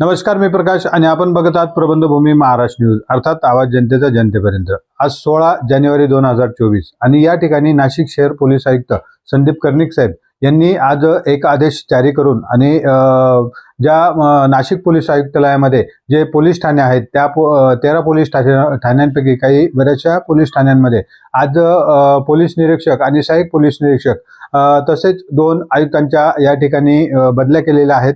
नमस्कार मी प्रकाश आणि आपण बघत आहात प्रबंधभूमी महाराष्ट्र न्यूज अर्थात आवाज जनतेचा जनतेपर्यंत. आज सोळा जानेवारी दोन हजार चोवीस आणि या ठिकाणी नाशिक शहर पोलीस आयुक्त संदीप कर्णिक साहेब यांनी आज एक आदेश जारी करून आणि ज्या नाशिक पोलीस आयुक्तालयामध्ये जे पोलीस ठाणे आहेत त्या पो तेरा पोलीस ठाण्या ठाण्यांपैकी काही बऱ्याचशा पोलीस ठाण्यांमध्ये आज पोलीस निरीक्षक आणि सहाय्यक पोलीस निरीक्षक तसेच दोन आयुक्तांच्या या ठिकाणी बदल्या केलेल्या आहेत.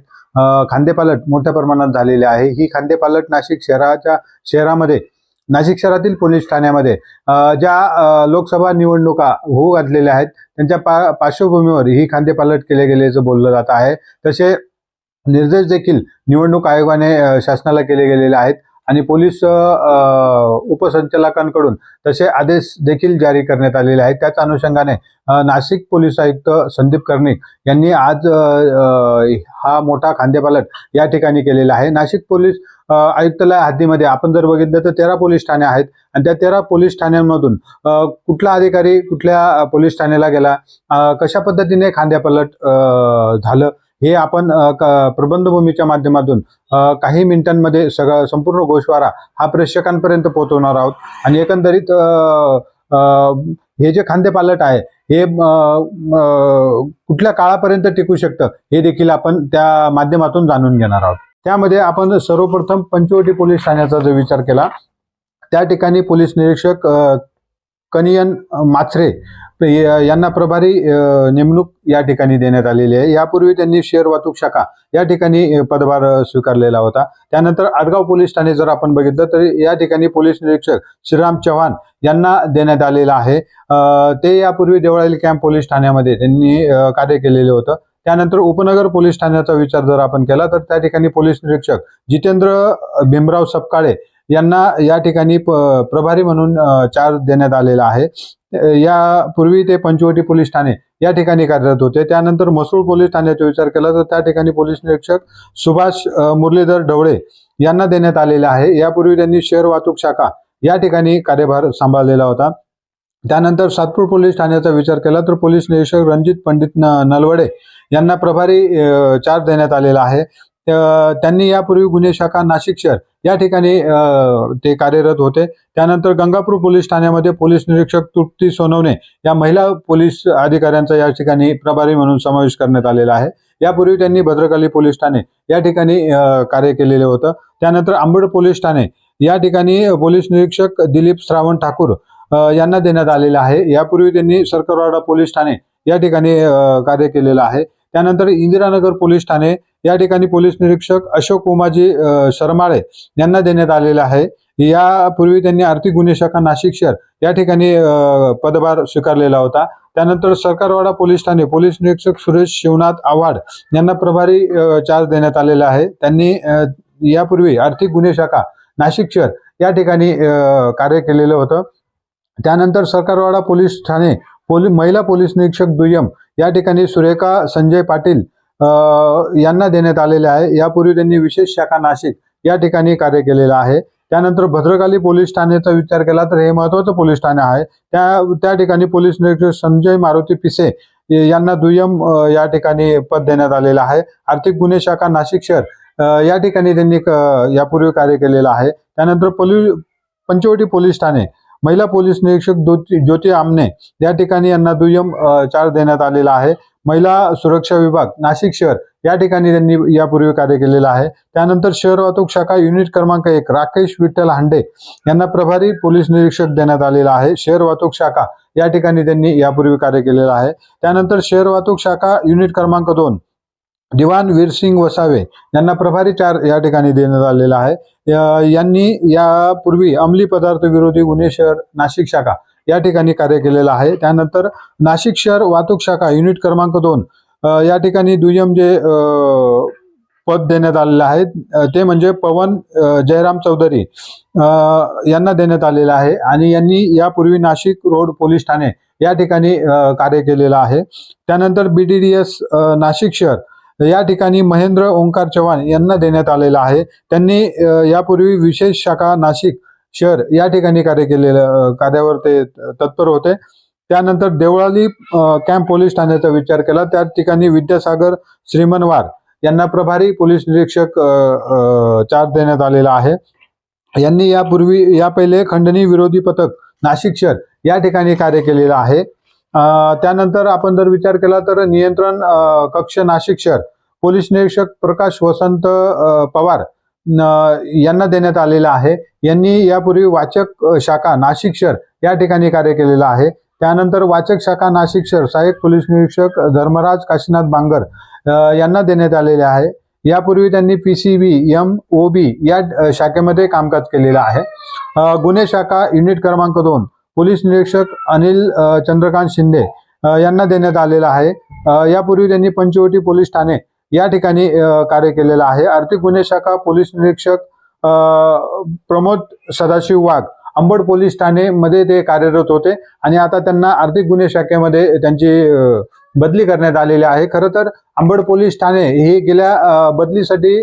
खांदेपालट मोठ्या प्रमाणात झालेले आहे. ही खांदेपालट नाशिक शहराच्या शहरामध्ये नाशिक शहरातील पोलीस ठाण्यामध्ये ज्या लोकसभा निवडणुका होऊ घातलेल्या आहेत त्यांच्या पा पार्श्वभूमीवर ही खांदेपालट केले गेल्याचं बोललं जात आहे. तसे निर्देश देखील निवडणूक आयोगाने शासनाला केले गेलेले आहेत आणि पोलीस उपसंचालकांकडून तसे आदेश देखील जारी करण्यात आलेले आहेत. त्याच अनुषंगाने नाशिक पोलीस आयुक्त संदीप कर्णिक यांनी आज हा मोठा खांदेपालट या ठिकाणी केलेला आहे. नाशिक पोलीस आयुक्तालय हद्दीमध्ये आपण जर बघितलं तर तेरा पोलीस ठाणे आहेत आणि त्या तेरा पोलीस ठाण्यांमधून कुठला अधिकारी कुठल्या पोलीस ठाण्याला गेला कशा पद्धतीने खांद्यापलट झालं हे आपण क- प्रबंधभूमीच्या माध्यमातून काही मिनिटांमध्ये सगळं संपूर्ण गोषवारा हा प्रेक्षकांपर्यंत पोहोचवणार आहोत. आणि एकंदरीत हे जे खांदेपालट आहे हे कुठल्या काळापर्यंत टिकू शकतं हे देखील आपण त्या माध्यमातून जाणून घेणार आहोत. त्यामध्ये आपण सर्वप्रथम पंचवटी पोलीस ठाण्याचा जर विचार केला त्या ठिकाणी पोलीस निरीक्षक कनियन माचरे यांना प्रभारी नेमणूक या ठिकाणी देण्यात आलेली आहे. यापूर्वी त्यांनी शेअर वाहतूक शाखा या ठिकाणी पदभार स्वीकारलेला होता. त्यानंतर आडगाव पोलीस ठाणे जर आपण बघितलं तर या ठिकाणी पोलीस निरीक्षक श्रीराम चव्हाण यांना देण्यात आलेलं आहे. ते यापूर्वी देवळाली कॅम्प पोलीस ठाण्यामध्ये त्यांनी कार्य केलेलं होतं. त्यानंतर उपनगर पोलीस ठाण्याचा विचार जर आपण केला तर त्या ठिकाणी पोलीस निरीक्षक जितेंद्र भीमराव सपकाळे यांना या ठिकाणी प- प्रभारी म्हणून चार्ज देण्यात आलेला आहे. यापूर्वी ते पंचवटी पोलीस ठाणे या ठिकाणी कार्यरत होते. त्यानंतर मसूळ पोलीस ठाण्याचा विचार केला तर त्या ठिकाणी पोलीस निरीक्षक सुभाष मुरलीधर ढवळे यांना देण्यात आलेला आहे. यापूर्वी त्यांनी शहर वाहतूक शाखा या ठिकाणी कार्यभार सांभाळलेला होता. त्यानंतर सातपूर पोलीस ठाण्याचा विचार केला तर पोलीस निरीक्षक रणजित पंडित नलवडे यांना प्रभारी चार्ज देण्यात आलेला आहे. त्यांनी यापूर्वी गुन्हे शाखा नाशिक शहर या ठिकाणी ते कार्यरत होते. त्यानंतर गंगापूर पोलीस ठाण्यामध्ये पोलीस निरीक्षक तृप्ती सोनवणे या महिला पोलीस अधिकाऱ्यांचा या ठिकाणी प्रभारी म्हणून समावेश करण्यात आलेला आहे. यापूर्वी त्यांनी भद्रकाली पोलीस ठाणे या ठिकाणी कार्य केलेलं होतं. त्यानंतर आंबड पोलीस ठाणे या ठिकाणी पोलीस निरीक्षक दिलीप श्रावण ठाकूर यांना देण्यात आलेलं आहे. यापूर्वी त्यांनी सरकारवाडा पोलीस ठाणे या ठिकाणी कार्य केलेलं आहे. त्यानंतर इंदिरानगर पोलीस ठाणे या ठिकाणी पोलीस निरीक्षक अशोक उमाजी शर्माळे यांना देण्यात आलेलं आहे. यापूर्वी त्यांनी आर्थिक गुन्हे शाखा नाशिक शहर या ठिकाणी पदभार स्वीकारलेला होता. त्यानंतर सरकारवाडा पोलीस ठाणे पोलीस निरीक्षक सुरेश शिवनाथ आव्हाड यांना प्रभारी चार्ज देण्यात आलेला आहे. त्यांनी यापूर्वी आर्थिक गुन्हे शाखा नाशिक शहर या ठिकाणी कार्य केलेलं होतं. त्यानंतर सरकारवाडा पोलीस ठाणे पोली महिला पोलीस निरीक्षक दुय्यम या ठिकाणी सुरेखा संजय पाटील यांना देण्यात आलेले आहे. यापूर्वी त्यांनी विशेष शाखा नाशिक या ठिकाणी कार्य केलेलं आहे. त्यानंतर भद्रकाली पोलीस ठाण्याचा विचार केला तर हे महत्वाचं पोलीस ठाणे आहे. त्या त्या ठिकाणी पोलीस निरीक्षक संजय मारुती पिसे यांना दुय्यम या ठिकाणी पद देण्यात आलेलं आहे. आर्थिक गुन्हे शाखा नाशिक शहर या ठिकाणी त्यांनी यापूर्वी कार्य केलेलं आहे. त्यानंतर पोलीस पंचवटी पोलीस ठाणे महिला पोलीस निरीक्षक ज्योती आमने या ठिकाणी यांना दुय्यम चार चार्ज देण्यात आलेला आहे. महिला सुरक्षा विभाग नाशिक शहर या ठिकाणी त्यांनी यापूर्वी कार्य केलेलं आहे. त्यानंतर शहर वाहतूक शाखा युनिट क्रमांक एक राकेश विठ्ठल हांडे यांना प्रभारी पोलीस निरीक्षक देण्यात आलेला आहे. शहर वाहतूक शाखा या ठिकाणी त्यांनी यापूर्वी कार्य केलेलं आहे. त्यानंतर शहर वाहतूक शाखा युनिट क्रमांक दोन दिवान वीरसिंग वसावे यांना प्रभारी चार या ठिकाणी देण्यात आलेला आहे. यांनी यापूर्वी अंमली पदार्थ विरोधी गुन्हे शहर नाशिक शाखा या ठिकाणी कार्य केलेलं आहे. त्यानंतर नाशिक शहर वाहतूक शाखा युनिट क्रमांक दोन या ठिकाणी दुय्यम जे पद देण्यात आलेलं आहे ते म्हणजे पवन जयराम चौधरी यांना देण्यात आलेलं आहे आणि यांनी यापूर्वी नाशिक रोड पोलीस ठाणे या ठिकाणी कार्य केलेलं आहे. त्यानंतर B D D S Nashik शहर या ठिकाणी महेंद्र ओंकार चव्हाण यांना देण्यात आलेलं आहे. त्यांनी यापूर्वी विशेष शाखा नाशिक शहर या ठिकाणी कार्य केलेलं कार्यावर ते तत्पर होते. त्यानंतर देवळाली कॅम्प पोलीस ठाण्याचा विचार केला. त्या ठिकाणी विद्यासागर श्रीमनवार यांना प्रभारी पोलीस निरीक्षक चार्ज देण्यात आलेला आहे. यांनी यापूर्वी या पहिले खंडणी विरोधी पथक नाशिक शहर या ठिकाणी कार्य केलेलं आहे. त्यानंतर आपण जर विचार केला तर नियंत्रण कक्ष नाशिक शहर. पोलीस निरीक्षक प्रकाश वसंत पवार यांना देण्यात आलेला आहे. यांनी यापूर्वी वाचक शाखा नाशिक शहर या ठिकाणी कार्य केलेलं आहे. त्यानंतर वाचक शाखा नाशिक शहर सहाय्यक पोलीस निरीक्षक धर्मराज काशीनाथ बांगर यांना देण्यात आलेले आहे. यापूर्वी त्यांनी P C B M O B या शाखेमध्ये कामकाज केलेलं आहे. गुन्हे शाखा युनिट क्रमांक दोन पोलीस निरीक्षक अनिल चंद्रकांत शिंदे यांना देण्यात आलेलं आहे. यापूर्वी त्यांनी पंचवटी पोलीस ठाणे या ठिकाणी कार्य केलेलं आहे. आर्थिक गुन्हे शाखा पोलीस निरीक्षक अ, प्रमोद सदाशिव वाघ अंबड पोलीस ठाणे मध्ये ते कार्यरत होते आणि आता त्यांना आर्थिक गुन्हे शाखेमध्ये त्यांची बदली करण्यात आलेली आहे. खरं तर अंबड पोलीस ठाणे हे गेल्या बदलीसाठी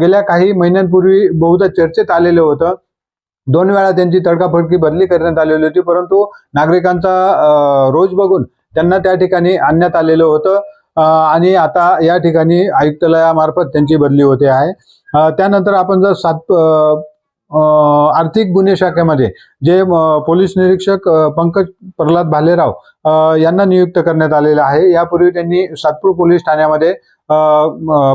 गेल्या काही महिन्यांपूर्वी बहुधा चर्चेत आलेलं होतं. दोन वेळा त्यांची तडकाफडकी बदली करण्यात आलेली होती परंतु नागरिकांचा रोज बघून त्यांना त्या ठिकाणी आणण्यात आलेलं होतं. आणि आता या ठिकाणी आयुक्तालयामार्फत त्यांची बदली होते आहे. त्यानंतर आपण जर सात आर्थिक गुन्हे शाखेमध्ये जे पोलीस निरीक्षक पंकज प्रल्हाद भालेराव यांना नियुक्त करण्यात आलेलं आहे. यापूर्वी त्यांनी सातपूर पोलीस ठाण्यामध्ये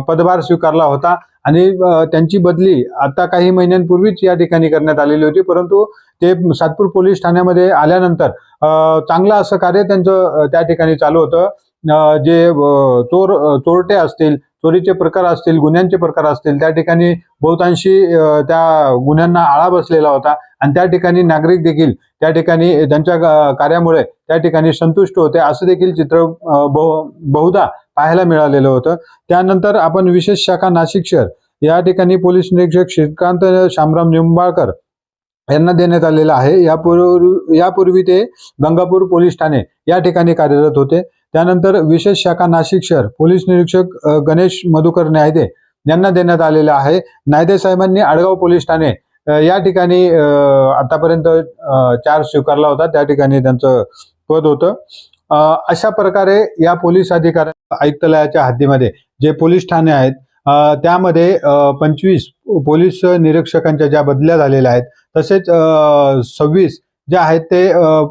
पदभार स्वीकारला होता आणि त्यांची बदली आता काही महिन्यांपूर्वीच या ठिकाणी करण्यात आलेली होती. परंतु ते सातपूर पोलीस ठाण्यामध्ये आल्यानंतर चांगलं असं कार्य त्यांचं त्या ठिकाणी चालू होतं. जे चोर चोरटे असतील चोरीचे प्रकार असतील गुन्ह्यांचे प्रकार असतील त्या ठिकाणी बहुतांशी त्या गुन्ह्यांना आळा बसलेला होता आणि त्या ठिकाणी नागरिक देखील त्या ठिकाणी त्यांच्या कार्यामुळे त्या ठिकाणी संतुष्ट होते. असं देखील चित्र बहु- बहुधा पाहायला मिळालेलं होतं. त्यानंतर आपण विशेष शाखा नाशिक शहर या ठिकाणी पोलीस निरीक्षक श्रीकांत शामराम निंबाळकर यांना देण्यात आलेलं आहे. यापूर्वी यापूर्वी ते गंगापूर पोलीस ठाणे या ठिकाणी कार्यरत होते. त्यानंतर विशेष शाखा नाशिक शहर पोलीस निरीक्षक गणेश मधुकर नायदे यांना देण्यात आलेलं आहे. नायदे साहेबांनी आडगाव पोलीस ठाणे या ठिकाणी अ, आतापर्यंत चार्ज स्वीकारला होता. त्या ठिकाणी त्यांचं पद होतं. अशा प्रकारे या पोलीस अधिकाऱ्या आयुक्तालयाच्या हद्दीमध्ये जे पोलीस ठाणे आहेत त्यामध्ये पंचवीस पोलीस निरीक्षकांच्या ज्या बदल्या झालेल्या आहेत तसेच सव्वीस जे आहेत ते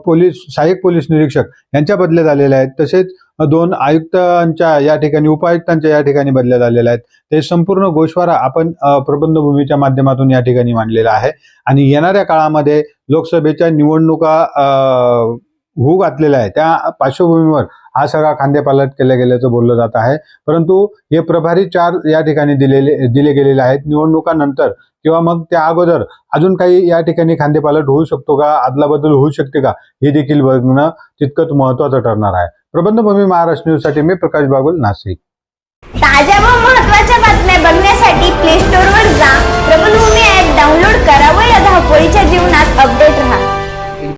पोलीस सहाय्यक पोलीस निरीक्षक यांच्या बदल्या झालेल्या आहेत. तसेच दोन आयुक्तांच्या या ठिकाणी उपायुक्तांच्या या ठिकाणी बदल्या झालेल्या आहेत. ते संपूर्ण गोषवारा आपण प्रबंधभूमीच्या माध्यमातून या ठिकाणी मांडलेला आहे. आणि येणाऱ्या काळामध्ये लोकसभेच्या निवडणुका होऊ घातलेला आहे. त्या पार्श्वभूमीवर हा सगळा खांदेपालट केला गेल्याचं बोललं जात आहे. परंतु हे प्रभारी चार या ठिकाणी दिलेले दिले गेलेले आहेत. निवडणुकानंतर किंवा मग त्या अगोदर अजून काही या ठिकाणी खांदेपालट होऊ शकतो का? अदलाबदल होऊ शकते का? हे देखील बघणं तितकंच महत्वाचं ठरणार आहे. प्रबंधभूमी महाराष्ट्र न्यूजसाठी मी प्रकाश बागुल नाशिक. ताज्या व महत्त्वाच्या बातम्या बघण्यासाठी प्ले स्टोर वर जा प्रबंधभूमी ऍप डाऊनलोड करा व या धावपळीच्या जीवनात अपडेट राहा.